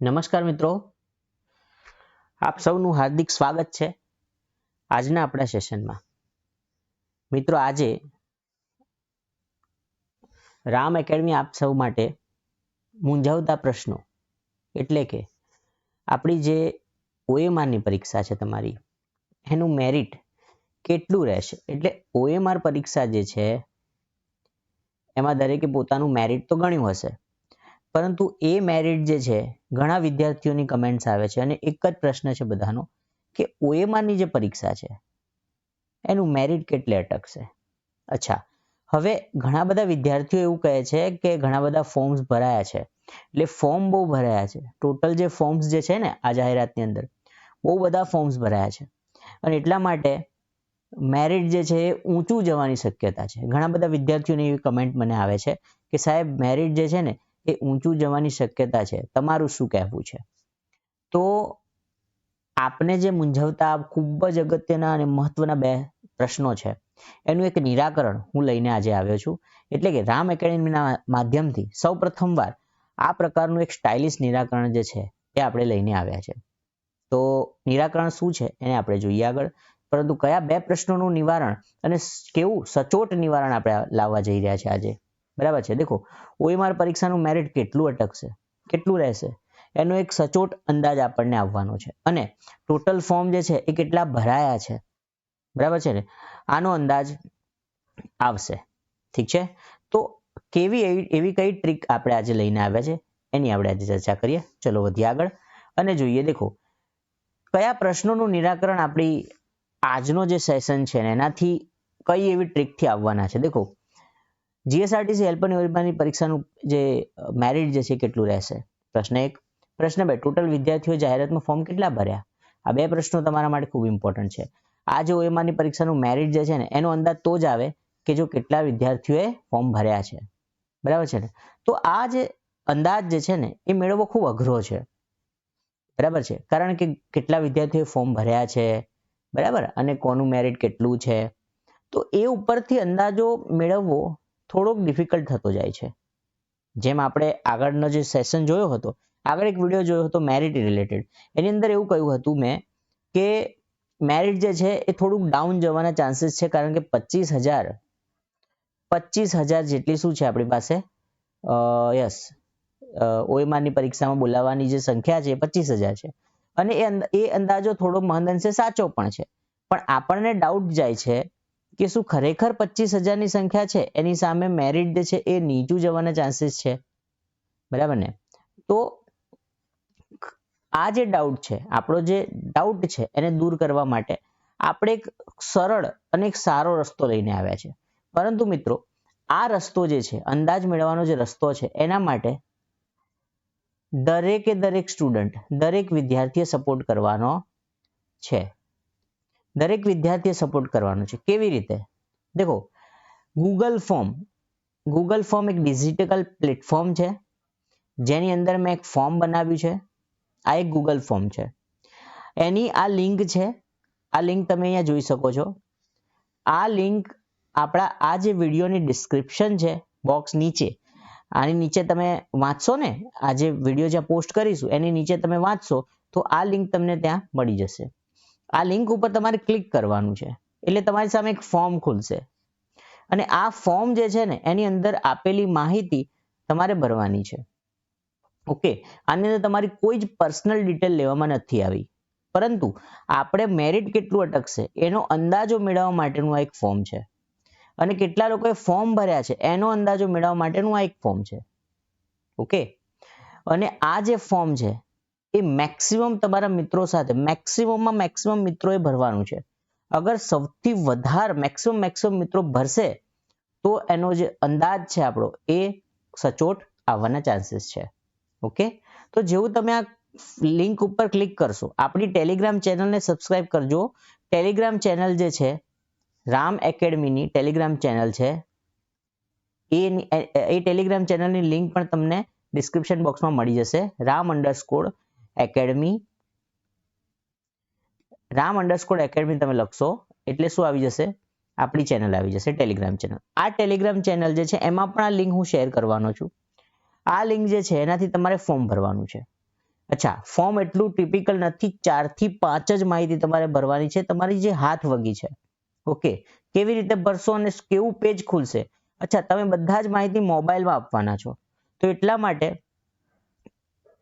નમસ્કાર મિત્રો. આપ સૌનું હાર્દિક સ્વાગત છે આજના આપણા સેશનમાં. મિત્રો, આજે રામ એકેડમી આપ સૌ માટે મૂંઝાવતા પ્રશ્નો એટલે કે આપણી જે ઓએમઆરની પરીક્ષા છે તમારી, એનું મેરિટ કેટલું રહેશે? એટલે ઓએમઆર પરીક્ષા જે છે, એમાં દરેકે પોતાનું મેરિટ તો ગણ્યું હશે. પરંતુ એ મેરિટ જે છે, ઘણા વિદ્યાર્થીઓની કમેન્ટ્સ આવે છે અને એક જ પ્રશ્ન છે બધાનો કે ઓએમાની જે પરીક્ષા છે, એનું મેરિટ કેટલે અટકશે? અચ્છા, હવે ઘણા બધા વિદ્યાર્થીઓ એવું કહે છે કે ઘણા બધા ફોર્મ્સ ભરાયા છે, એટલે ફોર્મ બહુ ભરાયા છે. ટોટલ જે ફોર્મ્સ જે છે ને આ જાહેરાતની અંદર, બહુ બધા ફોર્મ્સ ભરાયા છે. અને એટલા માટે મેરિટ જે છે એ ઊંચું જવાની શક્યતા છે. ઘણા બધા વિદ્યાર્થીઓની એવી કમેન્ટ મને આવે છે કે સાહેબ મેરિટ જે છે ને એ ઊંચું જવાની શક્યતા છે. તમારું શું કહેવું છે? તો આપને જે મૂંઝવતા, ખૂબ જ અગત્યના અને મહત્વના બે પ્રશ્નો છે. એનું એક નિરાકરણ હું લઈને આજે આવ્યો છું. એટલે કે રામ એકેડેમીના માધ્યમથી સૌ પ્રથમવાર આ પ્રકારનું એક સ્ટાઇલિશ નિરાકરણ જે છે એ આપણે લઈને આવ્યા છે. તો નિરાકરણ શું છે? એને આપણે જોઈએ આગળ. પરંતુ કયા બે પ્રશ્નોનું નિવારણ અને કેવું સચોટ નિવારણ આપણે લાવવા જઈ રહ્યા છે આજે? બરાબર છે. દેખો, ઓએમઆર પરીક્ષાનું મેરિટ કેટલું અટકશે? કેટલું રહેશે? એનો એક સચોટ અંદાજ આપણને આવવાનો છે. અને ટોટલ ફોર્મ જે છે એ કેટલા ભરાયા છે? બરાબર છે ને? આનો અંદાજ આવશે. ઠીક છે? તો કેવી એવી કઈ ટ્રીક આપણે આજે લઈને આવ્યા છે? એની આપણે આજે ચર્ચા કરીએ. ચલો વધીએ આગળ. અને જોઈએ, દેખો, કયા પ્રશ્નોનું નિરાકરણ આપણી આજનો જે સેશન છે ને, એનાથી કઈ એવી ટ્રીકથી આવવાના છે? દેખો જીએસઆરટીસી હેલ્પર નિવડવાની પરીક્ષાનું જે મેરિટ જે છે કેટલું રહેશે? પ્રશ્ન એક. પ્રશ્ન બે ટોટલ વિદ્યાર્થીઓ જાહેરાતમાં ફોર્મ કેટલા ભર્યા? આ બે પ્રશ્નો તમારા માટે ખૂબ ઇમ્પોર્ટન્ટ છે. આ જે ઓએમઆરની પરીક્ષાનું મેરિટ જે છે ને, એનો અંદાજ તો જ આવે કે જો કેટલા વિદ્યાર્થીઓએ ફોર્મ ભર્યા છે. બરાબર છે ને? તો આ જે અંદાજ જે છે ને, એ મેળવવો ખૂબ અઘરો છે. બરાબર છે? કારણ કે કેટલા વિદ્યાર્થીઓએ ફોર્મ ભર્યા છે? બરાબર? અને કોનું મેરિટ કેટલું છે? તો એ ઉપરથી અંદાજો મેળવવો થોડોક ડિફિકલ્ટ થતો જાય છે. જેમ આપણે આગળનો જે સેશન જોયો હતો, આગળ એક વીડિયો જોયો હતો મેરિટ રિલેટેડ એની અંદર એવું કહ્યું હતું મેં કે મેરિટ જે છે એ થોડુંક ડાઉન જવાના ચાન્સીસ છે, કારણ કે પચીસ હજાર પચીસ હજાર જેટલી શું છે આપણી પાસે? યસ ઓએમઆરની પરીક્ષામાં બોલાવવાની જે સંખ્યા છે એ પચીસ હજાર છે. અને એ એ અંદાજો થોડો મહદ અંશે સાચો પણ છે. પણ આપણને ડાઉટ જાય છે કે શું ખરેખર પચીસ હજારની સંખ્યા છે? એની સામે મેરિટ છે એ નીચું જવાના ચાન્સીસ છે. બરાબર ને? તો આ જે ડાઉટ છે, આપણો જે ડાઉટ છે એને દૂર કરવા માટે આપણે એક સરળ અને એક સારો રસ્તો લઈને આવ્યા છે. પરંતુ મિત્રો, આ રસ્તો જે છે, અંદાજ મેળવવાનો જે રસ્તો છે, એના માટે દરેકે દરેક સ્ટુડન્ટ દરેક વિદ્યાર્થીએ સપોર્ટ કરવાનો છે. દરેક વિદ્યાર્થીએ સપોર્ટ કરવાનો છે. કેવી રીતે? દેખો ગૂગલ ફોર્મ ગૂગલ ફોર્મ એક ડિજિટલ પ્લેટફોર્મ છે. જેની અંદર મેં એક ફોર્મ બનાવ્યું છે. આ એક ગૂગલ ફોર્મ છે. એની આ લિંક છે. આ લિંક તમે અહીંયા જોઈ શકો છો. આ લિંક આપણા, આ જે વિડીયોની ડિસ્ક્રિપ્શન છે બોક્સ નીચે, આની નીચે તમે વાંચશો ને, આ જે વીડિયો જ્યાં પોસ્ટ કરીશું, એની નીચે તમે વાંચશો, તો આ લિંક તમને ત્યાં મળી જશે. આ લિંક ઉપર તમારે ક્લિક કરવાનું છે. એટલે તમારી સામે એક ફોર્મ ખુલશે. અને આ ફોર્મ જે છે ને, એની અંદર આપેલી માહિતી તમારે ભરવાની છે. ઓકે આની અંદર તમારી કોઈ જ પર્સનલ ડિટેલ લેવામાં નથી આવી. પરંતુ આપણે મેરિટ કેટલું અટકશે, એનો અંદાજો મેળવવા માટેનું આ એક ફોર્મ છે. અને કેટલા લોકોએ ફોર્મ ભર્યા છે, એનો અંદાજો મેળવવા માટેનું આ એક ફોર્મ છે. ઓકે અને આ જે ફોર્મ છે એ મેક્સિમમ તમારા મિત્રો સાથે મેક્સિમમમાં મેક્સિમમ મિત્રોએ ભરવાનું છે. અગર સૌથી વધારે મેક્સિમમ મેક્સિમમ મિત્રો ભરશે, તો એનો જે અંદાજ છે આપણો, એ સચોટ આવવાના ચાન્સીસ છે. ઓકે? તો જેવું તમે આ લિંક ઉપર ક્લિક કરશો, આપણી ટેલિગ્રામ ચેનલને સબસ્ક્રાઇબ કરજો. ટેલિગ્રામ ચેનલ જે છે, રામ એકેડમીની ટેલિગ્રામ ચેનલ છે. એ એ ટેલિગ્રામ ચેનલની લિંક પણ તમને ડિસ્ક્રિપ્શન બોક્સમાં મળી જશે. Ram underscore academy Ram underscore academy તમે લખશો, એટલે શું આવી જશે? આપણી ચેનલ આવી જશે ટેલિગ્રામ ચેનલ આ ટેલિગ્રામ ચેનલ જે છે, એમાં પણ આ લિંક હું શેર કરવાનો છું. આ લિંક જે છે, એનાથી તમારે ફોર્મ ભરવાનું છે. અચ્છા ફોર્મ એટલું ટિપિકલ નથી ચારથી પાંચ જ માહિતી તમારે ભરવાની છે. તમારી જે હાથ વગી છે, ઓકે, કેવી રીતે ભરશો અને કેવું પેજ ખુલશે? અચ્છા, તમે બધા જ માહિતી મોબાઈલમાં આપવાના છો. તો એટલા માટે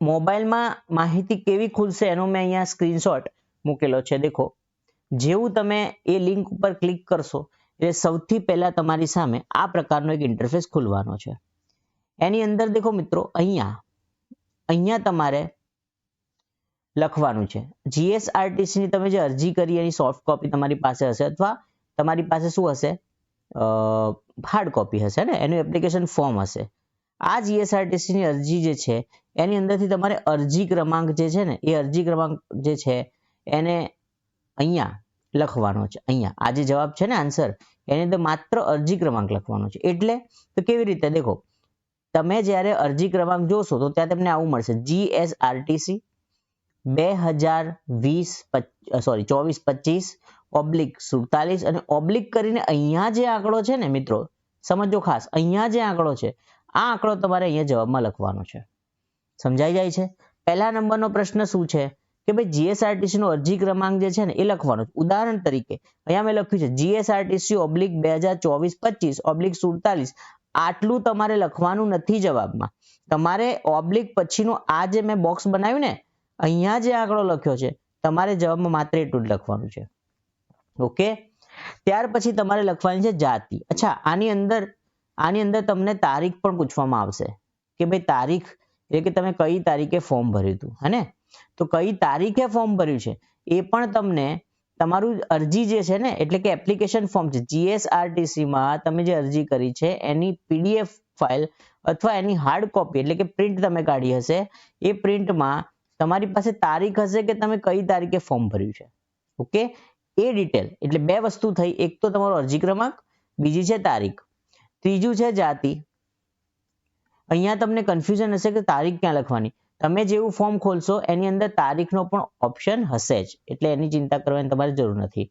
મોબાઈલમાં માહિતી કેવી ખુલશે એનો મેં અહીંયા સ્ક્રીનશોટ મૂકેલો છે. દેખો, જેવું તમે એ લિંક ઉપર ક્લિક કરશો એટલે સૌથી પહેલા તમારી સામે આ પ્રકારનો એક ઇન્ટરફેસ ખુલવાનો છે. એની અંદર દેખો મિત્રો, અહીંયા અહીંયા તમારે લખવાનું છે. જીએસઆરટીસીની તમે જે અરજી કરી, એની સોફ્ટ કોપી તમારી પાસે હશે અથવા તમારી પાસે શું હશે? હાર્ડ કોપી હશે ને? એનું એપ્લિકેશન ફોર્મ હશે. આ ની અરજી જે છે, એની અંદરથી તમારે અરજી ક્રમાંક જે છે ને, એ અરજી ક્રમાંક જે છે, એને અહીંયા લખવાનો છે, અહીંયા. આ જે જવાબ છે ને આન્સર એની અંદર માત્ર અરજી ક્રમાંક લખવાનો છે. એટલે તો કેવી રીતે? દેખો, તમે જ્યારે અરજી ક્રમાંક જોશો તો ત્યાં તમને આવું મળશે. જીએસઆરટીસી બે હજાર વીસ સોરી ચોવીસ, પચીસ, ઓબ્લિક સુડતાલીસ અને ઓબ્લિક કરીને અહીંયા જે આંકડો છે ને મિત્રો, સમજો ખાસ, અહીંયા જે આંકડો છે આ આંકડો તમારે અહીંયા જવાબમાં લખવાનો છે. સમજાઈ જાય છે? પહેલા નંબરનો પ્રશ્ન શું છે? કે ભાઈ જીએસઆરટીસી નો અરજી ક્રમાંક જે છે ને, એ લખવાનો ઉદાહરણ તરીકે, અહીંયા મેં લખ્યું છે જીએસઆરટીસી ઓબ્લિક બે હજાર ચોવીસ પચીસ, ઓબ્લિક સુડતાલીસ. આટલું તમારે લખવાનું નથી જવાબમાં. તમારે ઓબ્લિક પછીનું આ જે મેં બોક્સ બનાવ્યું ને, અહીંયા જે આંકડો લખ્યો છે, તમારે જવાબમાં માત્ર એટલું જ લખવાનું છે. ઓકે? ત્યાર પછી તમારે લખવાની છે જાતિ. અચ્છા, આની અંદર આની અંદર તમને તારીખ પણ પૂછવામાં આવશે કે ભાઈ તારીખ એટલે કે તમે કઈ તારીખે ફોર્મ ભર્યું હતું, હે તો કઈ તારીખે ફોર્મ ભર્યું છે એ પણ તમને તમારું અરજી જે છે ને, એટલે કે એપ્લિકેશન ફોર્મ છે જીએસઆરટીસીમાં તમે જે અરજી કરી છે, એની પીડીએફ ફાઇલ અથવા એની હાર્ડ કોપી એટલે કે પ્રિન્ટ તમે કાઢી હશે, એ પ્રિન્ટમાં તમારી પાસે તારીખ હશે કે તમે કઈ તારીખે ફોર્મ ભર્યું છે. ઓકે એ ડિટેલ એટલે બે વસ્તુ થઈ, એક તો તમારો અરજી ક્રમાંક, બીજી છે તારીખ. ત્રીજું છે જાતિ. અહીંયા તમને કન્ફ્યુઝન હશે કે તારીખ ક્યાં લખવાની. તમે જેવું ફોર્મ ખોલશો, એની અંદર તારીખનો પણ ઓપ્શન હશે જ. એટલે એની ચિંતા કરવાની તમારે જરૂર નથી.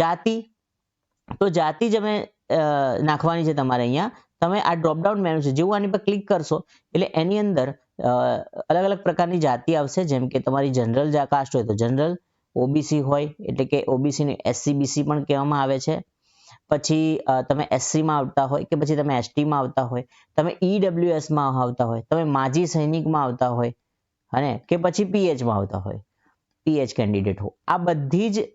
જાતિ. તો જાતિ જ અમે નાખવાની છે તમારે અહીંયા. તમે આ ડ્રોપડાઉન મેનુ છે, જેવું આની પર ક્લિક કરશો, એટલે એની અંદર અલગ અલગ પ્રકારની જાતિ આવશે. જેમ કે તમારી જનરલ કાસ્ટ હોય તો જનરલ ઓબીસી હોય, એટલે કે ઓબીસીને એસસીબીસી પણ કહેવામાં આવે છે. પછી તમે એસસીમાં આવતા હોય કે પછી તમે એસટીમાં આવતા હોય, તમે ઈડબ્લ્યુએસમાં આવતા હોય, તમે માજી સૈનિકમાં આવતા હોય, અને કે પછી પીએચમાં આવતા હોય પીએચ કેન્ડિડેટ હો. આ બધી જ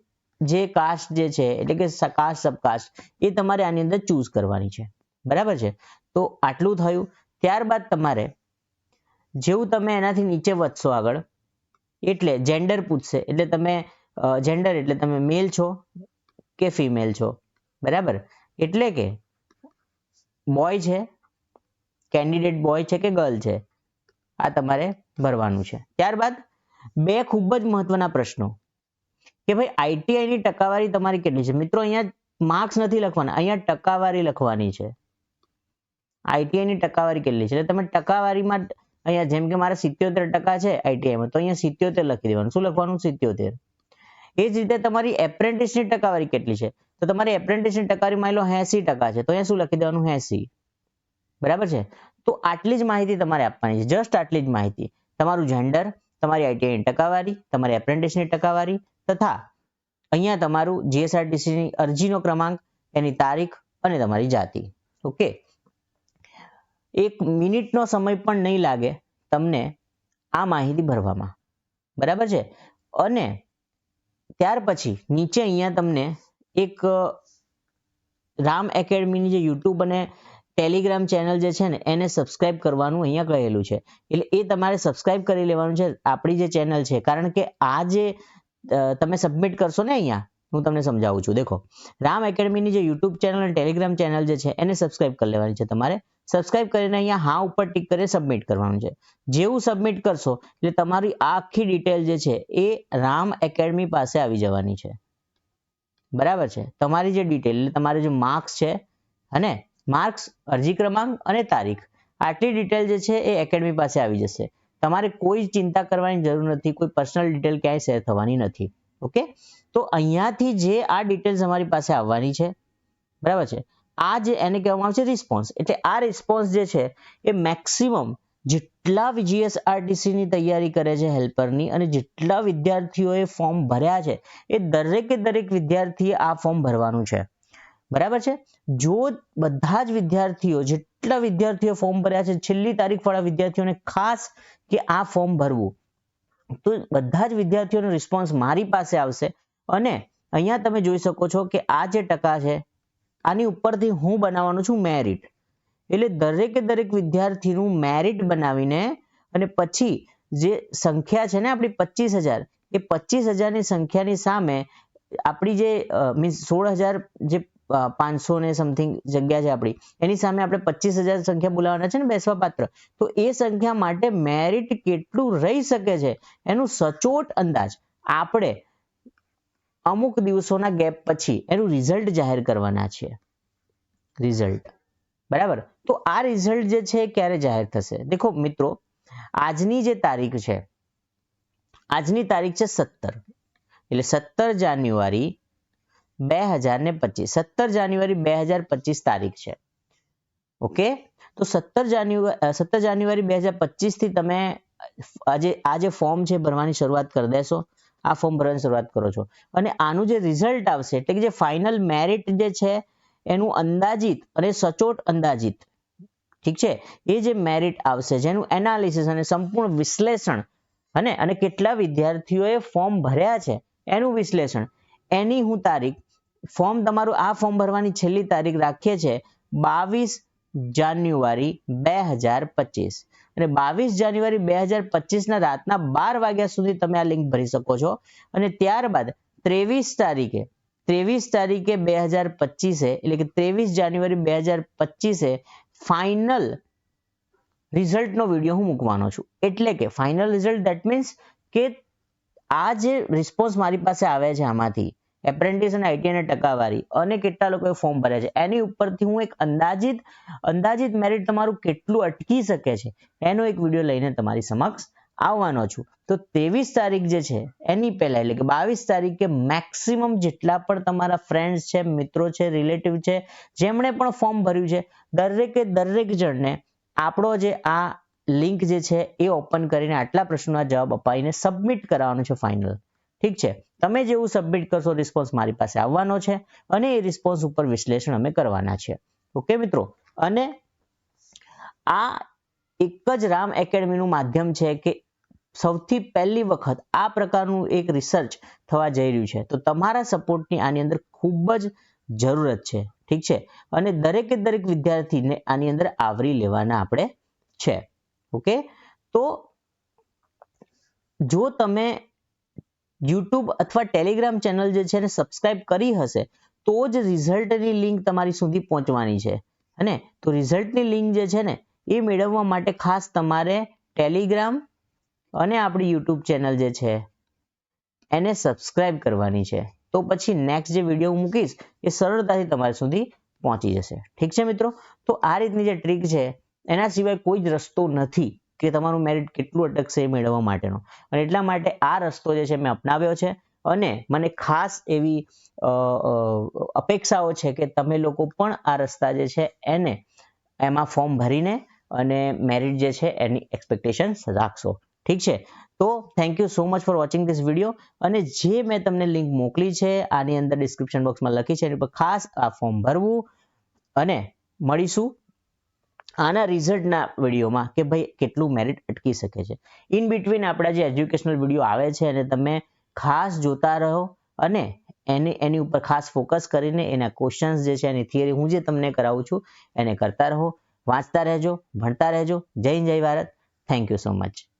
જે કાસ્ટ જે છે, એટલે કે કાસ્ટ સબકાસ્ટ એ તમારે આની અંદર ચૂઝ કરવાની છે. બરાબર છે? તો આટલું થયું. ત્યારબાદ તમારે જેવું તમે એનાથી નીચે વધશો આગળ, એટલે જેન્ડર પૂછશે. એટલે તમે જેન્ડર એટલે તમે મેલ છો કે ફિમેલ છો? બરાબર? એટલે કે બોય છે કેન્ડિડેટ બોય છે કે ગર્લ છે? આ તમારે ભરવાનું છે. ત્યારબાદ બે ખૂબ જ મહત્વના પ્રશ્નો. કે ભાઈ આઈટીઆઈની ટકાવારી તમારી કેટલી છે? મિત્રો, અહીંયા માર્ક્સ નથી લખવાના. અહીંયા ટકાવારી લખવાની છે. આઈટીઆઈની ટકાવારી કેટલી છે? એટલે તમે ટકાવારીમાં અહીંયા જેમ કે મારે સિત્યોતેર ટકા છે આઈટીઆઈમાં તો અહીંયા સિત્યોતેર લખી દેવાનું. શું લખવાનું? સિત્યોતેર. એ જ રીતે તમારી એપ્રેન્ટિસની ટકાવારી કેટલી છે? તો તમારી એપ્રેન્ટિસની ટકાવારી માની લો એસી ટકા છે. તો અહીંયા શું લખી દેવાનું? એસી. બરાબર છે? તો આટલી જ માહિતી તમારે આપવાની છે. જસ્ટ આટલી જ માહિતી. તમારું જેન્ડર તમારી આઈટીઆઈની ટકાવારી, તમારી એપ્રેન્ટિસની ટકાવારી તથા અહીંયા તમારું જીએસઆરટીસીની અરજીનો ક્રમાંક, એની તારીખ અને તમારી જાતિ. ઓકે? એક મિનિટનો સમય પણ નહીં લાગે તમને આ માહિતી ભરવામાં. બરાબર છે? અને ત્યાર પછી નીચે અહીંયા તમને એક રામ એકેડમીની જે યુટ્યુબ અને ટેલિગ્રામ ચેનલ જે છે ને, એને સબસ્ક્રાઇબ કરવાનું અહીંયા કહેલું છે. એટલે એ તમારે સબસ્ક્રાઇબ કરી લેવાનું છે આપણી જે ચેનલ છે. કારણ કે આ જે તમે સબમિટ કરશો ને અહીંયા, હું તમને સમજાવું છું. દેખો, રામ એકેડમીની જે યુટ્યુબ ચેનલ અને ટેલિગ્રામ ચેનલ જે છે, એને સબસ્ક્રાઇબ કરી લેવાની છે તમારે. સબસ્ક્રાઇબ કરીને અહીંયા હા ઉપર ટિક કરીને સબમિટ કરવાનું છે. જેવું સબમિટ કરશો, એટલે તમારી આખી ડિટેલ જે છે એ રામ એકેડમી પાસે આવી જવાની છે. બરાબર છે? તમારી જે ડિટેલ એટલે તમારે જે માર્ક્સ છે, અને માર્ક્સ અરજી ક્રમાંક અને તારીખ, આટલી ડિટેલ જે છે એ એકેડમી પાસે આવી જશે. તમારે કોઈ ચિંતા કરવાની જરૂર નથી, કોઈ પર્સનલ ડિટેલ ક્યાંય શેર થવાની નથી. ઓકે તો અહીંયાથી જે આ ડિટેલ્સ અમારી પાસે આવવાની છે, બરાબર છે? આ જે એને કહેવામાં આવે છે રિસ્પોન્સ એટલે આ રિસ્પોન્સ જે છે એ મેક્સિમમ જેટલા ની તૈયારી કરે છે હેલ્પરની અને જેટલા વિદ્યાર્થીઓએ ફોર્મ ભર્યા છે, એ દરેકે દરેક વિદ્યાર્થીએ આ ફોર્મ ભરવાનું છે. બરાબર છે? જો બધા જ વિદ્યાર્થીઓ, જેટલા વિદ્યાર્થીઓ ફોર્મ ભર્યા છે, છેલ્લી તારીખ વાળા વિદ્યાર્થીઓને ખાસ કે આ ફોર્મ ભરવું, તો બધા જ વિદ્યાર્થીઓનો રિસ્પોન્સ મારી પાસે આવશે અને અહીંયા તમે જોઈ શકો છો કે આ જે ટકા છે, આની ઉપરથી હું બનાવવાનું છું મેરિટ એટલે દરેકે દરેક વિદ્યાર્થીનું મેરિટ બનાવીને અને પછી જે સંખ્યા છે ને આપણી પચીસ હજાર, એ પચીસ હજારની સંખ્યાની સામે આપણી જે મીન્સ સોળ હજાર જે પાંચસો ને સમથિંગ જગ્યા છે આપણી, એની સામે આપણે પચીસ હજાર સંખ્યા બોલાવવાના છે ને બેસવા પાત્ર તો એ સંખ્યા માટે મેરિટ કેટલું રહી શકે છે? એનું સચોટ અંદાજ આપણે અમુક દિવસોના ગેપ પછી એનું રિઝલ્ટ જાહેર કરવાના છીએ. રિઝલ્ટ બરાબર? તો આ રિઝલ્ટ જે છે ક્યારે જાહેર થશે? દેખો મિત્રો, આજની જે તારીખ છે, આજની તારીખ છે સત્તર. એટલે સત્તર જાન્યુઆરી બે હજાર ને પચીસ. સત્તર જાન્યુઆરી બે હજાર પચીસ તારીખ છે. ઓકે? તો સત્તર જાન્યુઆરી સત્તર જાન્યુઆરી બે હજાર પચીસથી તમે આજે, આ જે ફોર્મ છે ભરવાની શરૂઆત કરી દેશો. આ ફોર્મ ભરવાની શરૂઆત કરો છો. અને આનું જે રિઝલ્ટ આવશે, એટલે કે જે ફાઇનલ મેરિટ જે છે, એનું અંદાજિત અને સચોટ અંદાજિત ઠીક છે? એ જે મેરિટ આવશે, જેનું એનાલિસિસ અને સંપૂર્ણ વિશ્લેષણ અને અને કેટલા વિદ્યાર્થીઓએ ફોર્મ ભર્યા છે, એનું વિશ્લેષણ. એની હું તારીખ ફોર્મ તમારું આ ફોર્મ ભરવાની છેલ્લી તારીખ રાખીએ છે, બાવીસ જાન્યુઆરી બે હજાર પચીસ. અને બાવીસ જાન્યુઆરી બે હજાર પચીસના રાતના બાર વાગ્યા સુધી તમે આ લિંક ભરી શકો છો. અને ત્યારબાદ ત્રેવીસ તારીખે ત્રેવીસ તારીખે બે હજાર પચીસે, એટલે કે ત્રેવીસ જાન્યુઆરી બે હજાર પચીસે ફાઇનલ રિઝલ્ટનો વીડિયો હું મૂકવાનો છું. એટલે કે ફાઇનલ રિઝલ્ટ દેટ મીન્સ કે આ જે રિસ્પોન્સ મારી પાસે આવે છે આમાંથી એપ્રેન્ટિસ અને અને ટકાવારી, અને કેટલા લોકોએ ફોર્મ ભર્યા છે, એની ઉપરથી હું એક અંદાજિત અંદાજિત મેરિટ તમારું કેટલું અટકી શકે છે, એનો એક વીડિયો લઈને તમારી સમક્ષ આવવાનો છું. તો ત્રેવીસ તારીખ જે છે, એની પહેલા એટલે કે બાવીસ તારીખે મેક્સિમમ જેટલા પણ તમારા ફ્રેન્ડ્સ છે, મિત્રો છે રિલેટિવ છે, જેમણે પણ ફોર્મ ભર્યું છે, દરેકે દરેક જણને આપણો જે આ લિંક જે છે એ ઓપન કરીને આટલા પ્રશ્નોના જવાબ અપાવીને સબમિટ કરવાનો છે ફાઇનલ ઠીક છે? તમે જેવું સબમિટ કરશો રિસ્પોન્સ મારી પાસે આવવાનો છે અને એ રિસ્પોન્સ ઉપર વિશ્લેષણ અમે કરવાના છે. ઓકે મિત્રો? અને આ એક જ રામ એકેડમીનું માધ્યમ છે કે સૌથી પહેલી વખત આ પ્રકારનું એક રિસર્ચ થવા જઈ રહ્યું છે. તો તમારા સપોર્ટની આની અંદર ખૂબ જ જરૂરત છે. ઠીક છે? અને દરેકે દરેક વિદ્યાર્થીને આની અંદર આવરી લેવાના આપણે છે. ઓકે? તો જો તમે યુટ્યુબ અથવા ટેલિગ્રામ ચેનલ જે છે એને સબસ્ક્રાઇબ કરી હશે, તો જ રિઝલ્ટની લિંક તમારી સુધી પહોંચવાની છે. અને તો રિઝલ્ટની લિંક જે છે ને એ મેળવવા માટે ખાસ તમારે ટેલિગ્રામ અને આપણી યુટ્યુબ ચેનલ જે છે, એને સબસ્ક્રાઇબ કરવાની છે. તો પછી નેક્સ્ટ જે વીડિયો મૂકીશ, એ સરળતાથી તમારા સુધી પહોંચી જશે. ઠીક છે મિત્રો? તો આ રીતની જે ટ્રીક છે, એના સિવાય કોઈ જ રસ્તો નથી કે તમારું મેરિટ કેટલું અટકશે એ મેળવવા માટેનો. અને એટલા માટે આ રસ્તો જે છે, મેં અપનાવ્યો છે. અને મને ખાસ એવી અપેક્ષાઓ છે કે તમે લોકો પણ આ રસ્તા જે છે, એને એમાં ફોર્મ ભરીને અને મેરિટ જે છે, એની એક્સપેક્ટેશન રાખશો. ઠીક છે? તો thank you so much for watching this video અને જે મેં તમને લિંક મોકલી છે, આની અંદર ડિસ્ક્રિપ્શન બોક્સમાં લખી છે, એની પર ખાસ આ ફોર્મ ભરવું. અને મળીશું આના રિઝલ્ટના વિડીયોમાં કે ભાઈ કેટલું મેરિટ અટકી શકે છે. ઇન બિટવીન આપણા જે એજ્યુકેશનલ વીડિયો આવે છે અને તમે ખાસ જોતા રહો અને એની એની ઉપર ખાસ ફોકસ કરીને એના ક્વેશ્ચન્સ જે છે, એની થિયરી હું જે તમને કરાવું છું, એને કરતા રહો. વાંચતા રહેજો, ભણતા રહેજો. જય જય Bharat. Thank you so much